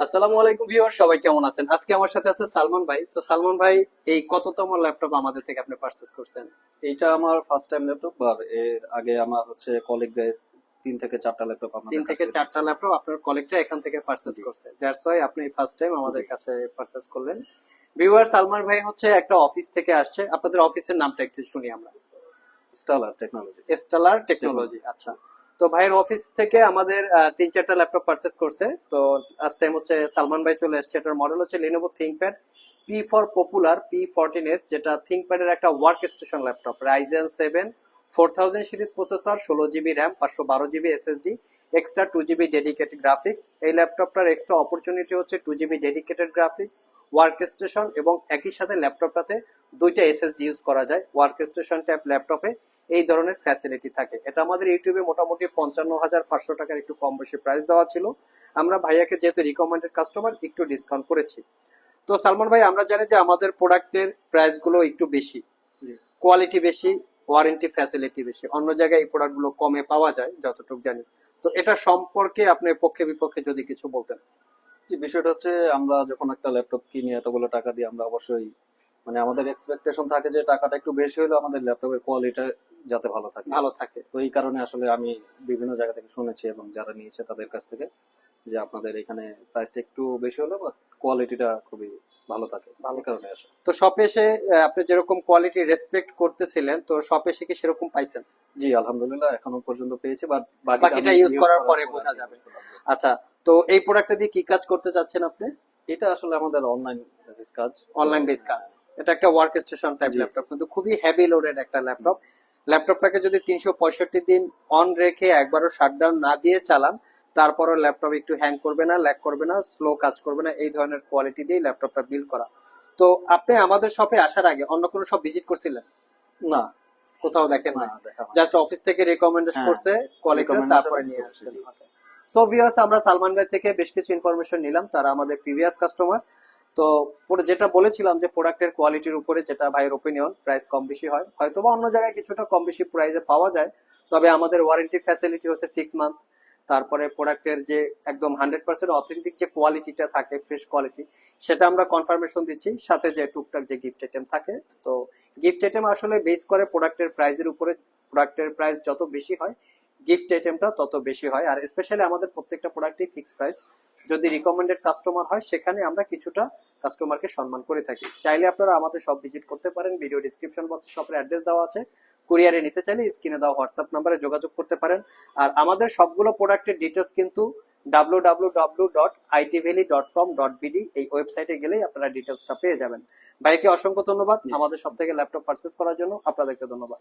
আসসালামু আলাইকুম ভিউয়ার সবাই কেমন আছেন? আজকে আমার সাথে আছে সালমান ভাই। তো সালমান ভাই এই কততম ল্যাপটপ আমাদের থেকে আপনি পারচেজ করছেন? এইটা আমার ফার্স্ট টাইম ল্যাপটপ আর এর আগে আমার হচ্ছে কলিগদের তিন থেকে চারটা ল্যাপটপ আমাদের তিন থেকে চারটা ল্যাপটপ আপনার কলিগটা এখান থেকে পারচেজ। করছে। দ্যাটস ওয়াই আপনি ফার্স্ট টাইম আমাদের কাছে পারচেজ করলেন। ভিউয়ার সালমান ভাই হচ্ছে একটা অফিস থেকে আসছে। আপনাদের অফিসের নামটা একটু শুনি আমরা। স্টালার টেকনোলজি স্টেলার টেকনোলজি আচ্ছা। তো ভাইয়ের অফিস থেকে আমাদের তিন চারটা ল্যাপটপ পারচেস করছে। তো লাস্ট টাইম হচ্ছে সালমান ভাই চলে এসছে, এটার মডেল হচ্ছে Lenovo ThinkPad P for popular P fourteen S যেটা থিঙ্কপ্যাডের একটা work station laptop Ryzen seven four thousand series processor ষোলো জিবি র্যাম পাঁচশো বারো GB SSD extra two GB dedicated graphics এই ল্যাপটপটার এক্সট্রা অপরচুনিটি হচ্ছে two GB dedicated graphics work station এবং একই সাথে ল্যাপটপটাতে দুইটা এসএসডি ইউজ করা যায় ওয়ার্ক স্টেশন ল্যাপটপে এই ধরনের ফ্যাসিলিটি থাকে। এটা আমাদের ইউটিউবে মোটামুটি পঞ্চান্ন হাজার পাঁচশো টাকার একটু কম বেশি প্রাইস দেওয়া ছিল। আমরা ভাইয়াকে যেহেতু রিকমেন্ডেড কাস্টমার একটু ডিসকাউন্ট করেছি। তো সালমান ভাই আমরা জানি যে আমাদের প্রোডাক্টের প্রাইসগুলো একটু বেশি। কোয়ালিটি বেশি ওয়ারেন্টি ফ্যাসিলিটি বেশি। অন্য জায়গায় এই প্রোডাক্টগুলো কমে পাওয়া যায় যতটুকু জানি। তো এটা সম্পর্কে আপনি পক্ষে বিপক্ষে যদি কিছু বলতেন। যে বিষয়টা হচ্ছে আমরা যখন একটা ল্যাপটপ কিনি এতগুলো টাকা দিয়ে আমরা অবশ্যই মানে আমাদের এক্সপেকটেশন থাকে যে টাকাটা একটু বেশি হলেও আমাদের ল্যাপটপের কোয়ালিটি যাতে ভালো থাকে। ভালো থাকে। তো এই কারণে আসলে আমি বিভিন্ন জায়গা থেকে শুনেছি এবং যারা নিয়েছে তাদের কাছ থেকে যে আপনাদের এখানে প্রাইসটা একটু বেশি হলেও বাট কোয়ালিটিটা খুবই ভালো থাকে। ভালো কারণে আসে। তো শপে এসে আপনি যেরকম কোয়ালিটি রেসপেক্ট করতেছিলেন তো শপে এসে কি সেরকম পাইছেন? জি আলহামদুলিল্লাহ এখনও পর্যন্ত পেয়েছি বাট বাকিটা use করার পরে বোঝা যাবে। আচ্ছা তো এই প্রোডাক্টটা দিয়ে কি কাজ করতে চাচ্ছেন আপনি? এটা আসলে আমাদের অনলাইন বেসিস কাজ। অনলাইন বেস কাজ। এটা একটা ওয়ার্ক স্টেশন টাইপ ল্যাপটপ কিন্তু খুবই হেভি লোডেড একটা ল্যাপটপ ল্যাপটপটাকে যদি তিনশো পঁয়ষট্টি দিন অন রেখে একবারও শাটডাউন না দিয়ে চালান তারপরও ল্যাপটপ একটু হ্যাং করবে না ল্যাগ করবে না স্লো কাজ করবে না এই ধরনের কোয়ালিটি দিয়ে ল্যাপটপটা বিল্ড করা। তো আপনি আমাদের শপে আসার আগে অন্য কোনো সব ভিজিট করছিলেন? না। কোথাও দেখেন না। জাস্ট অফিস থেকে রেকমেন্ডেশন হ্যাঁ, করছে কোয়ালিটি recommendation তারপরে নিয়ে আসছেন। সো ভিউয়ার্স আমরা সালমান ভাই থেকে বেশ কিছু ইনফরমেশন নিলাম তারা আমাদের প্রিভিয়াস কাস্টমার তো পুরো যেটা বলেছিলাম যে প্রোডাক্টের কোয়ালিটির উপরে যেটা ভাইয়ের ওপিনিয়ন প্রাইস কম বেশি হয় হয়তো বা অন্য জায়গায় কিছুটা কম বেশি প্রাইসে পাওয়া যায় তবে আমাদের ওয়ারেন্টি ফ্যাসিলিটি হচ্ছে সিক্স মান্থ তারপরে প্রোডাক্টের যে একদম হান্ড্রেড পার্সেন্ট অথেন্টিক যে কোয়ালিটিটা থাকে, ফ্রেশ কোয়ালিটি, সেটা আমরা কনফার্মেশন দিচ্ছি। সাথে যে টুকটাক যে গিফট আইটেম থাকে। তো গিফট আইটেম আসলে বেস করে প্রোডাক্টের প্রাইসের উপরে, প্রোডাক্টের প্রাইস যত বেশি হয় গিফট আইটেমটা তত বেশি হয়। আর স্পেশালি আমাদের প্রত্যেকটা প্রোডাক্টই ফিক্সড প্রাইস যদি রিকমেন্ডেড কাস্টমার হয়, সেখানে আমরা কিছুটা কাস্টমারকে সম্মান করে থাকি। চাইলে আপনারা আমাদের সব ভিজিট করতে পারেন। ভিডিও ডিসক্রিপশন বক্সে শপের অ্যাড্রেস দেওয়া আছে। কুরিয়ারে নিতে চাইলে স্ক্রিনে দেওয়া হোয়াটসঅ্যাপ নাম্বারে যোগাযোগ করতে পারেন। আর আমাদের সবগুলো প্রোডাক্টের ডিটেলস কিন্তু www.itvalley.com.bd W W dot itvalley dot com dot BD এই ওয়েবসাইটে গেলেই আপনারা ডিটেলসটা পেয়ে যাবেন। ভাইকে অসংখ্য ধন্যবাদ। আমাদের সব থেকে ল্যাপটপ পারচেস করার জন্য আপনাদেরকে ধন্যবাদ।